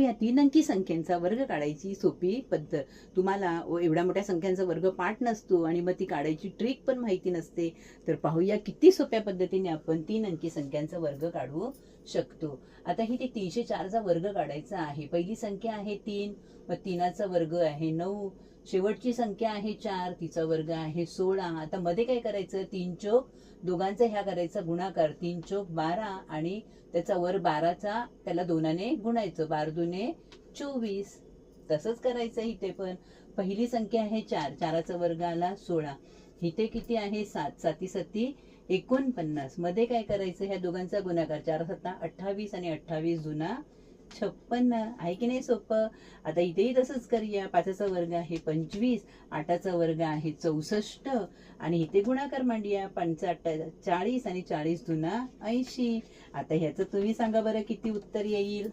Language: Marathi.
या तीन अंकी संख्यांचा वर्ग काढायची सोपी पद्धत. तुम्हाला एवढ्या मोठ्या संख्यांचा वर्ग पाठ नसतो आणि मग ती काढायची ट्रिक पण माहिती नसते. तर पाहूया किती सोप्या पद्धतीने आपण तीन अंकी संख्यांचा वर्ग काढू शकतो. आता ही ते तीनशे चारचा वर्ग काढायचा आहे. पहिली संख्या आहे तीन. मग तीनाचा वर्ग आहे नऊ. शेवटची संख्या आहे चार तिचा वर्ग आहे सोळा. आता मध्ये काय करायचं? तीन चोक. दोघांचा ह्या करायचा गुणाकार. तीन चोक बारा आणि त्याचा वर बाराचा त्याला दोनाने गुणायचं. बार दुने चोवीस. तसंच करायचं इथे पण. पहिली संख्या आहे चार. चाराचा वर्ग आला सोळा. इथे किती आहे? सात. साती सती एकोणपन्नास. मध्ये काय करायचं? ह्या दोघांचा गुणाकार. चार सत्ता अठ्ठावीस आणि अठ्ठावीस जुना छप्पन्न. आहे की नाही सोपं? आता इथेही तसंच करूया. पाचाचा वर्ग आहे पंचवीस आठाचा वर्ग आहे चौसष्ट. आणि इथे गुणाकार मांडूया. पंचाट चाळीस आणि चाळीस जुना ऐंशी. आता ह्याचं तुम्ही सांगा बरं किती उत्तर येईल?